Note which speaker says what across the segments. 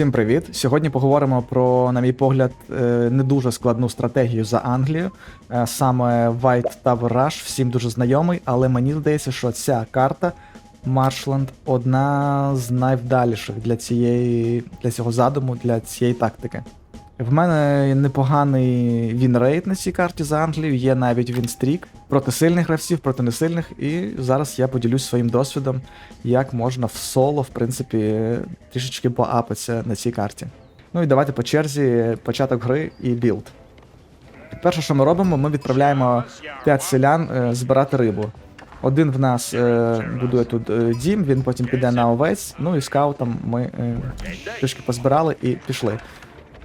Speaker 1: Всім привіт! Сьогодні поговоримо про, на мій погляд, е, не дуже складну стратегію за Англію. Е, Саме White Tower Rush всім дуже знайомий, але мені здається, що ця карта Marshland одна з найвдаліших для цієї для цього задуму, для цієї тактики. В мене непоганий вінрейт на цій карті за Англію, є навіть вінстрік проти сильних гравців, проти несильних, і зараз я поділюсь своїм досвідом, як можна в соло, в принципі, трішечки поапитися на цій карті. Ну і давайте по черзі початок гри і білд. Перше, що ми робимо, ми відправляємо 5 селян е, збирати рибу. Один в нас е, будує тут е, дім, він потім піде на овець, ну і скаутом ми е, трішки позбирали і пішли.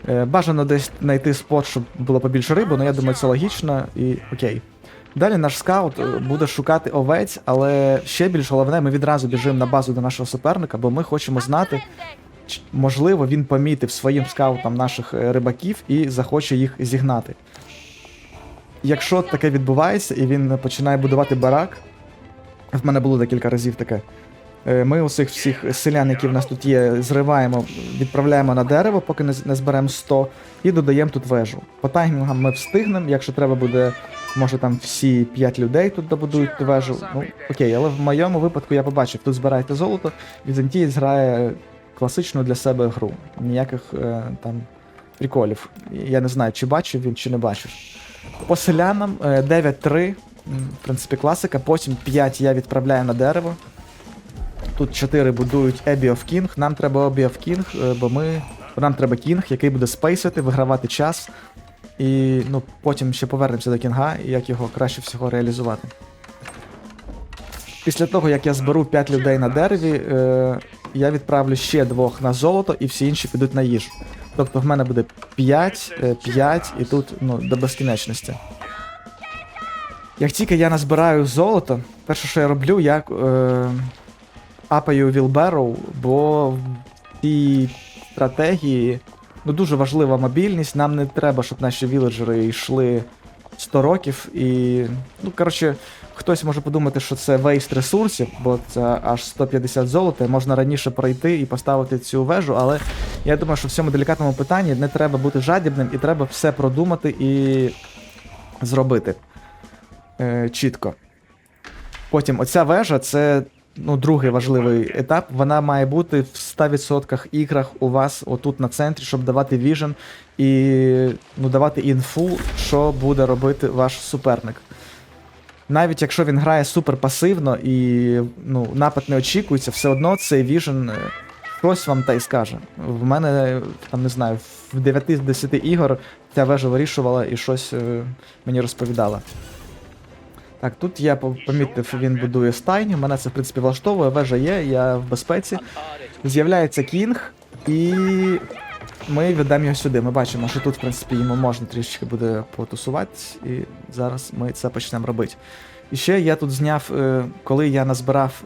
Speaker 1: Е, Бажано десь знайти спот, щоб було побільше риби, але я думаю, це логічно і окей. Далі наш скаут е, буде шукати овець, але ще більш головне, ми відразу біжимо на базу до нашого суперника, бо ми хочемо знати, можливо, він помітив своїм скаутом наших е, рибаків і захоче їх зігнати. Якщо таке відбувається і він починає будувати барак, в мене було декілька разів таке. Е, Ми усіх всіх селян, які в нас тут є, зриваємо, відправляємо на дерево, поки не зберемо 100, і додаємо тут вежу. По таймінгам ми встигнемо, якщо треба буде, може там всі 5 людей тут добудують вежу. Ну окей, але в моєму випадку я побачив, тут збираєте золото, візантієць грає класичну для себе гру. Ніяких е, там приколів. Я не знаю, чи бачив він, чи не бачив. По селянам е, 9-3, в принципі, класика, потім 5 я відправляю на дерево. Тут 4 будують Abbey of King. Нам треба Abbey of King, е, бо ми. Нам треба кінг, який буде спейсити, вигравати час. І ну, потім ще повернемося до кінга і як його краще всього реалізувати. Після того, як я зберу 5 людей на дереві, е, я відправлю ще двох на золото, і всі інші підуть на їжу. Тобто в мене буде 5, е, 5 і тут ну, до безкінечності. Як тільки я назбираю золото, перше, що я роблю, я е, апаю Вілбероу, бо в цій стратегії ну, дуже важлива мобільність. Нам не треба, щоб наші віледжери йшли 100 років. І, ну, коротше, хтось може подумати, що це вейст ресурсів, бо це аж 150 золота, можна раніше пройти і поставити цю вежу, але я думаю, що в цьому делікатному питанні не треба бути жадібним і треба все продумати і зробити е, чітко. Потім оця вежа це ну, другий важливий етап. Вона має бути в 100% іграх у вас отут на центрі, щоб давати віжен і ну, давати інфу, що буде робити ваш суперник. Навіть якщо він грає супер пасивно і ну, напад не очікується, все одно цей віжен е, щось вам та й скаже. В мене, там не знаю, в 9 з 10 ігор ця вежа вирішувала і щось е, мені розповідала. Так, тут я помітив, він будує стайню. Мене це, в принципі, влаштовує, вежа є, я в безпеці. З'являється кінг, і ми віддамо його сюди. Ми бачимо, що тут, в принципі, йому можна трішечки буде потусуватись, і зараз ми це почнемо робити. І ще я тут зняв, е, коли я назбирав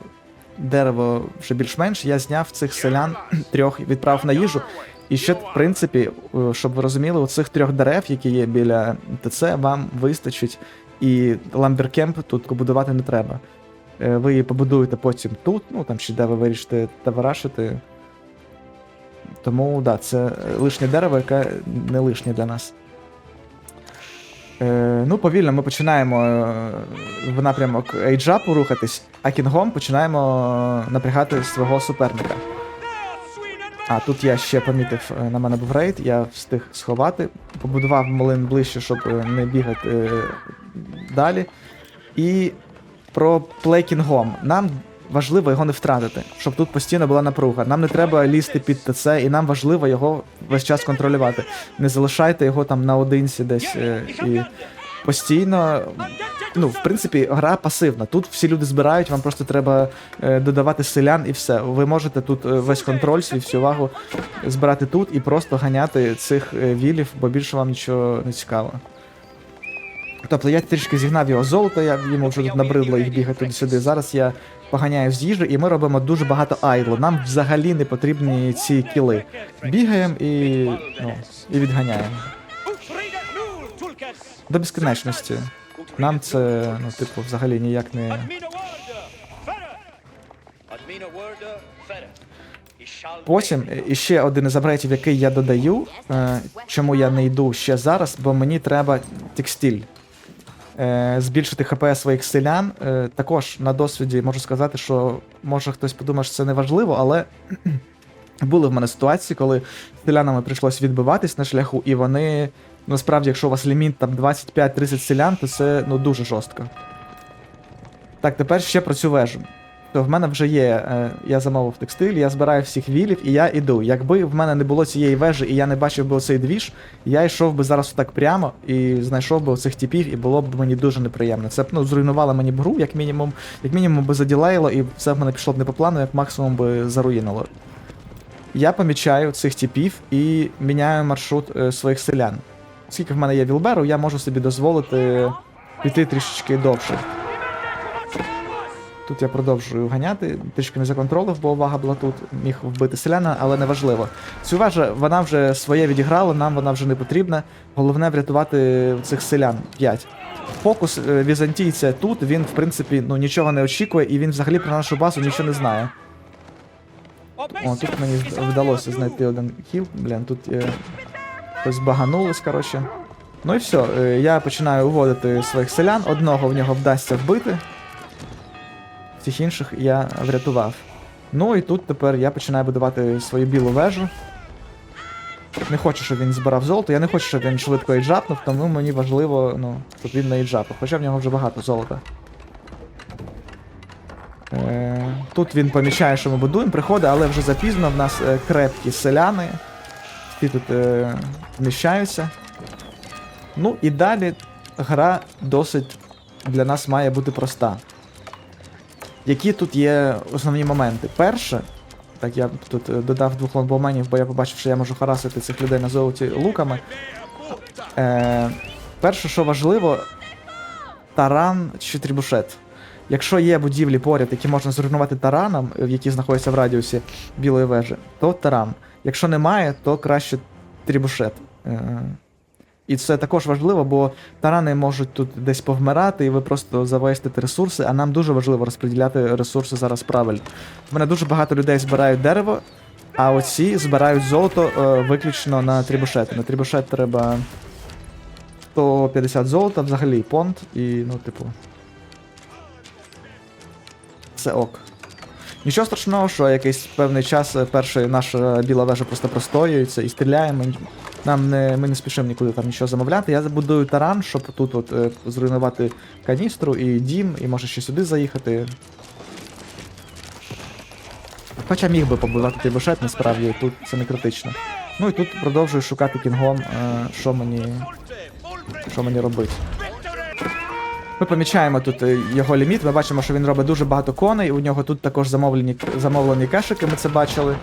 Speaker 1: дерево вже більш-менш, я зняв цих селян трьох і відправив на їжу. І ще, в принципі, е, щоб ви розуміли, оцих трьох дерев, які є біля ТЦ, вам вистачить. І ламберкемп тут побудувати не треба. Е, Ви її побудуєте потім тут, ну там чи де ви вирішите таварашити. Тому да, це е, лишнє дерево, яке не лишнє для нас. Е, ну, повільно ми починаємо е, в напрямок ейджапу рухатись, а кінгом починаємо напрягати свого суперника. А, тут я ще помітив, е, на мене був рейд, я встиг сховати, побудував млин ближче, щоб е, не бігати е, далі. І про плей кінгом. Нам важливо його не втратити, щоб тут постійно була напруга. Нам не треба лізти під ТЦ, і нам важливо його весь час контролювати. Не залишайте його там наодинці десь е, і постійно. Ну, в принципі, гра пасивна. Тут всі люди збирають, вам просто треба е, додавати селян і все. Ви можете тут е, весь контроль, свій всю увагу збирати тут і просто ганяти цих е, вілів, бо більше вам нічого не цікаво. Тобто я трішки зігнав його з золота, я йому вже тут набридло їх бігати туди-сюди. Зараз я поганяю з їжі, і ми робимо дуже багато айдлу. Нам взагалі не потрібні ці кіли. Бігаємо і, ну, і відганяємо. До безкінечності. Нам це, ну, типу, взагалі ніяк не. Потім іще один із апгрейтів, який я додаю, е, чому я не йду ще зараз, бо мені треба текстиль. Е, збільшити ХП своїх селян. Е, також на досвіді можу сказати, що може хтось подумає, що це не важливо, але були в мене ситуації, коли селянами прийшлось відбиватись на шляху, і вони. Насправді, якщо у вас ліміт там 25-30 селян, то це ну дуже жорстко. Так, тепер ще про цю вежу. То в мене вже є. Е, я замовив текстиль, я збираю всіх вілів і я іду. Якби в мене не було цієї вежі і я не бачив би оцей двіж, я йшов би зараз так прямо і знайшов би оцих типів, і було б мені дуже неприємно. Це б ну, зруйнувало мені б гру, як мінімум, як мінімум би заділеїло, і все в мене пішло б не по плану, як максимум би заруїнило. Я помічаю цих типів і міняю маршрут е, своїх селян. Оскільки в мене є Вілберу, я можу собі дозволити піти трішечки довше. Тут я продовжую ганяти, трішки не законтролив, бо увага була тут, міг вбити селяна, але неважливо. Цю вежа, вона вже своє відіграла, нам вона вже не потрібна. Головне врятувати цих селян 5. Фокус е, візантійця тут, він, в принципі, ну нічого не очікує, і він взагалі про нашу базу нічого не знає. О, тут мені вдалося знайти один хіл. Блін, тут е, хтось баганулось, коротше. Ну і все, я починаю уводити своїх селян, одного в нього вдасться вбити. Всіх інших я врятував. Ну і тут тепер я починаю будувати свою білу вежу. Не хочу, щоб він збирав золото, я не хочу, щоб він швидко іджапнув, тому мені важливо, ну, щоб він не іджапав. Хоча в нього вже багато золота. Е, тут він помічає, що ми будуємо, приходить, але вже запізно в нас е, крепкі селяни. Всі тут е, вміщаються. Ну і далі гра досить для нас має бути проста. Які тут є основні моменти? Перше, так я тут е, додав двох лонбоуменів, бо я побачив, що я можу харасити цих людей на золоті луками. Е, перше, що важливо, таран чи трібушет. Якщо є будівлі поряд, які можна зруйнувати тараном, е, які знаходяться в радіусі білої вежі, то таран. Якщо немає, то краще трібушет. Е, і це також важливо, бо тарани можуть тут десь повмирати, і ви просто завестите ресурси, а нам дуже важливо розподіляти ресурси зараз правильно. У мене дуже багато людей збирають дерево, а оці збирають золото е, виключно на трібушет. На трібушет треба 150 золота, взагалі понт, і, ну, типу. Це ок. Нічого страшного, що якийсь певний час е, перший наша біла вежа просто простоюється і стріляємо. Нам не, ми не спішимо нікуди там нічого замовляти. Я забудую таран, щоб тут от, е, зруйнувати каністру і дім, і може ще сюди заїхати. Хоча міг би побудувати трибушет, насправді тут це не критично. Ну і тут продовжую шукати кінгом, е, що мені. що мені робити. Ми помічаємо тут е, його ліміт, ми бачимо, що він робить дуже багато коней, у нього тут також замовлені, замовлені кешики, ми це бачили.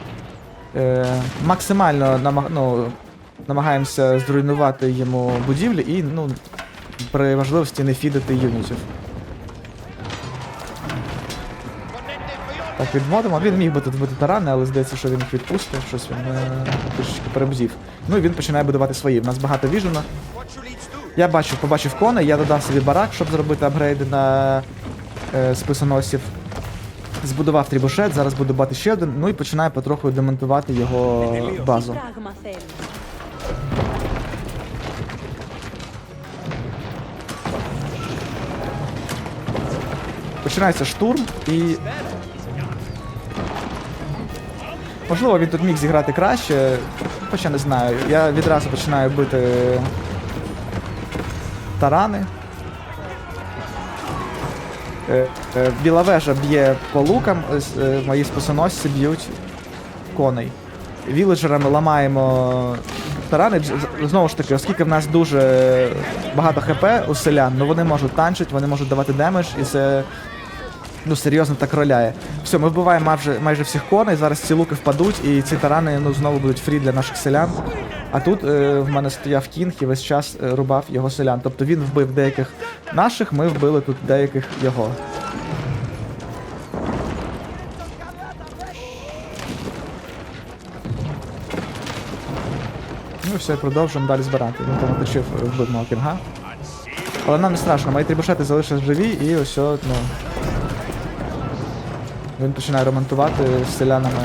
Speaker 1: Е, максимально ну, намагаємося зруйнувати йому будівлі і ну, при можливості не фідити юнітів. Так, відводимо. Він міг би тут бути тарани, але здається, що він їх відпустив, щось він е, трішки перебзів. Ну і він починає будувати свої. В нас багато віжена. Я бачив, побачив кони, я додав собі барак, щоб зробити апгрейди на е, списоносів. Збудував трібушет, зараз буду бати ще один, ну і починаю потроху демонтувати його базу. Починається штурм і. Можливо, він тут міг зіграти краще, хоча не знаю. Я відразу починаю бити тарани. Е, е, Біла вежа б'є по лукам, е, мої спасоносці б'ють коней. Віледжерами ламаємо тарани. Знову ж таки, оскільки в нас дуже багато хп у селян, ну вони можуть танчити, вони можуть давати демедж, і це ну серйозно так роляє. Все, ми вбиваємо майже, майже всіх коней, зараз ці луки впадуть, і ці тарани ну, знову будуть фрі для наших селян. А тут е, в мене стояв кінг і весь час е, рубав його селян. Тобто він вбив деяких наших, ми вбили тут деяких його. Ну і все, продовжуємо далі збирати. Він там оточив, е, вбив мого кінга. Але нам не страшно, мої трібушети залишились живі і ось, ну. Він починає ремонтувати з селянами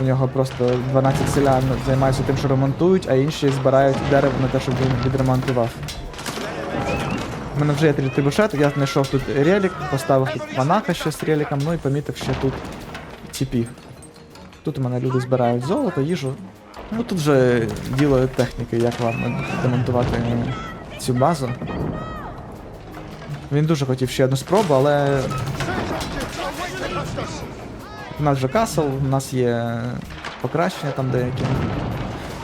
Speaker 1: У нього просто 12 селян займаються тим, що ремонтують, а інші збирають дерево на те, щоб він відремонтував. У мене вже є три трибушети, я знайшов тут релік, поставив тут монаха ще з реліком, ну і помітив ще тут тіпів. Тут у мене люди збирають золото, їжу. Ну тут вже діло техніки, як вам демонтувати цю базу. Він дуже хотів ще одну спробу, але. У нас вже касл, у нас є покращення там деякі.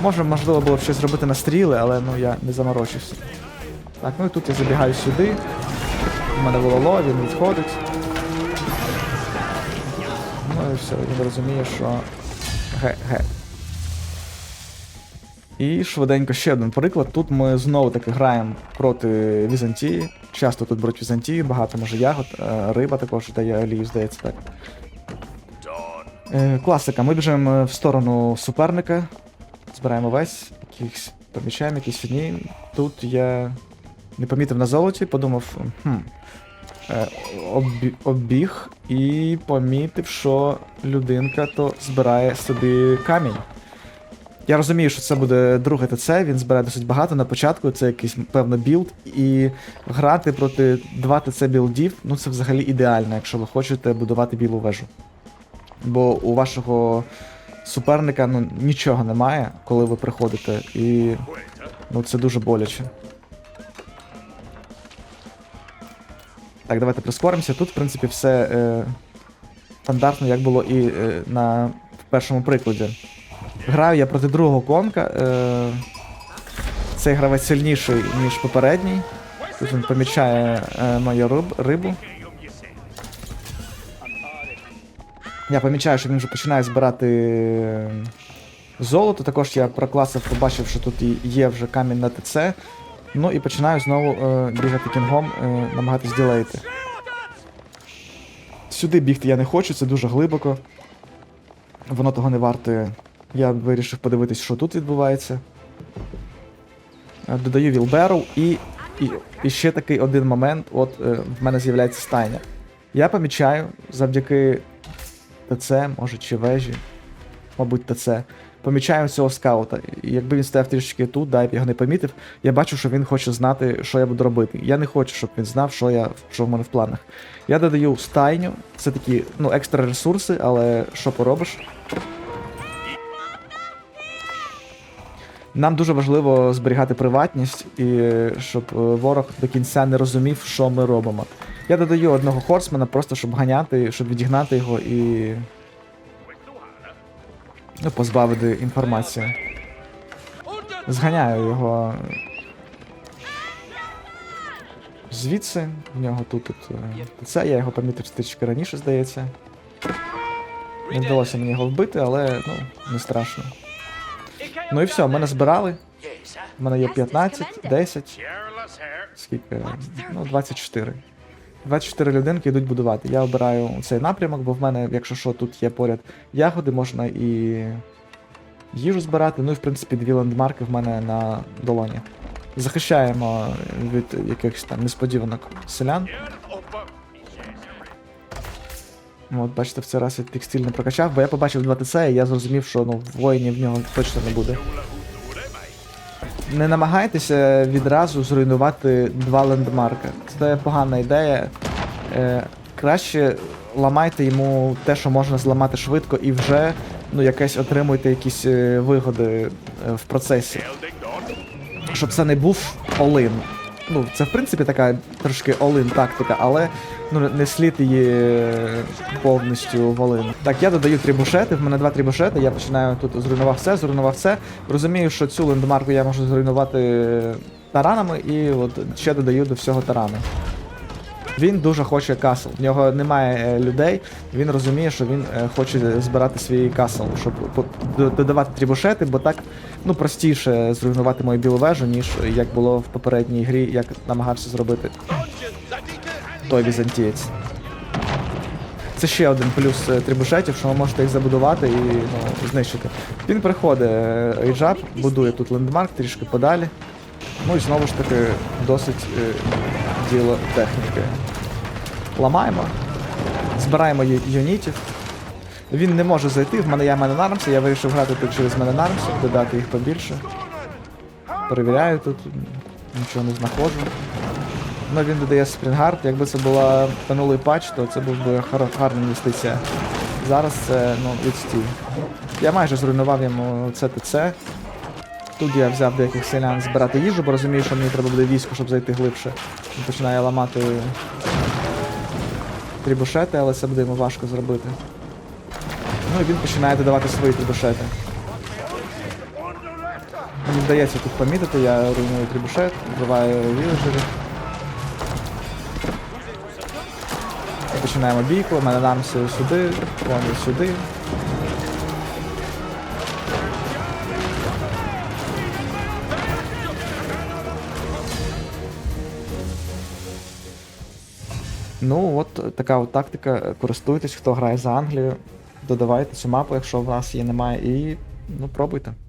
Speaker 1: Може, можливо, було б щось зробити на стріли, але ну я не заморочився. Так, ну і тут я забігаю сюди. У мене вололо, він відходить. Ну і все, він розуміє, що ге-ге. І швиденько ще один приклад. Тут ми знову таки граємо проти Візантії. Часто тут беруть Візантії, багато може ягод, е, риба також дає олію, здається так. Е, Класика. Ми біжимо в сторону суперника, збираємо весь, якихось помічаємо, якісь фігні. Тут я не помітив на золоті, подумав, хм. е, Обіг і помітив, що людинка то збирає собі камінь. Я розумію, що це буде друге ТЦ, він збирає досить багато на початку, це якийсь певно білд. І грати проти 2 ТЦ білдів, ну це взагалі ідеально, якщо ви хочете будувати білу вежу. Бо у вашого суперника ну, нічого немає, коли ви приходите, і ну, це дуже боляче. Так, давайте прискоримося. Тут, в принципі, все е, стандартно, як було і е, на в першому прикладі. Граю я проти другого конка. Е, цей гравець сильніший, ніж попередній. Тут він помічає е, мою риб, рибу. Я помічаю, що він вже починає збирати е, золото. Також я прокласив, побачив, що тут є вже камінь на ТЦ. Ну і починаю знову е, бігати кінгом, е, намагатись ділейти. Сюди бігти я не хочу, це дуже глибоко. Воно того не вартує. Я вирішив подивитись, що тут відбувається. Е, Додаю Вілберу і, і, і ще такий один момент. От е, в мене з'являється стайня. Я помічаю завдяки ТЦ, може чи вежі, мабуть, ТЦ. Помічаю цього скаута. І якби він стояв трішки тут, да, я б його не помітив, я бачу, що він хоче знати, що я буду робити. Я не хочу, щоб він знав, що я що в мене в планах. Я додаю стайню, це такі ну, екстра ресурси, але що поробиш? Нам дуже важливо зберігати приватність і щоб е, ворог до кінця не розумів, що ми робимо. Я додаю одного хорсмена, просто щоб ганяти, щоб відігнати його і. Ну, позбавити інформації. Зганяю його. Звідси, в нього тут, тут е, це, я його помітив трішки раніше, здається. Не вдалося мені його вбити, але ну, не страшно. Ну і все, мене збирали. У мене є 15, 10, скільки? Ну, 24. 24 людинки йдуть будувати. Я обираю цей напрямок, бо в мене, якщо що, тут є поряд ягоди, можна і їжу збирати. Ну і в принципі дві лендмарки в мене на долоні. Захищаємо від якихось там несподіванок селян. От, бачите, в цей раз я текстиль не прокачав, бо я побачив 2 ТЦ, і я зрозумів, що ну, воїнів в нього точно не буде. Не намагайтеся відразу зруйнувати два лендмарка. Це погана ідея. Е, краще ламайте йому те, що можна зламати швидко, і вже ну, якесь отримуйте якісь е, вигоди е, в процесі. Щоб це не був олин. Ну, це в принципі така трошки олин тактика, але ну, не слід її повністю в. Так, я додаю трібушети, в мене два трібушети, я починаю тут зруйнував все, зруйнував все. Розумію, що цю лендмарку я можу зруйнувати таранами, і от ще додаю до всього тарани. Він дуже хоче касл. В нього немає е, людей. Він розуміє, що він е, хоче збирати свій касл, щоб додавати трібушети, бо так ну простіше зруйнувати мою білу вежу, ніж як було в попередній грі, як намагався зробити той візантієць. Це ще один плюс е, трибушетів, що ви можете їх забудувати і ну, знищити. Він приходить рейджап, будує тут лендмарк трішки подалі. Ну і знову ж таки досить діло техніки. Ламаємо, збираємо юнітів. Він не може зайти, в мене є Мененармс, я вирішив грати тут через Мененармс, додати їх побільше. Перевіряю тут, нічого не знаходжу. Ну він додає спрінгард, якби це була минулий патч, то це був би гарна інвестиція. Зараз це ну, відстій. Я майже зруйнував йому ЦТЦ. Тут я взяв деяких селян збирати їжу, бо розумію, що мені треба буде військо, щоб зайти глибше. Він починає ламати трібушети, але це буде йому важко зробити. Ну і він починає додавати свої трібушети. Мені вдається тут помітити, я руйную трібушет, вбиваю вілежерів. Починаємо бійку, мене намси сюди, вони сюди. Ну, от така от тактика. Користуйтесь, хто грає за Англію. Додавайте цю мапу, якщо у вас її немає, і ну, пробуйте.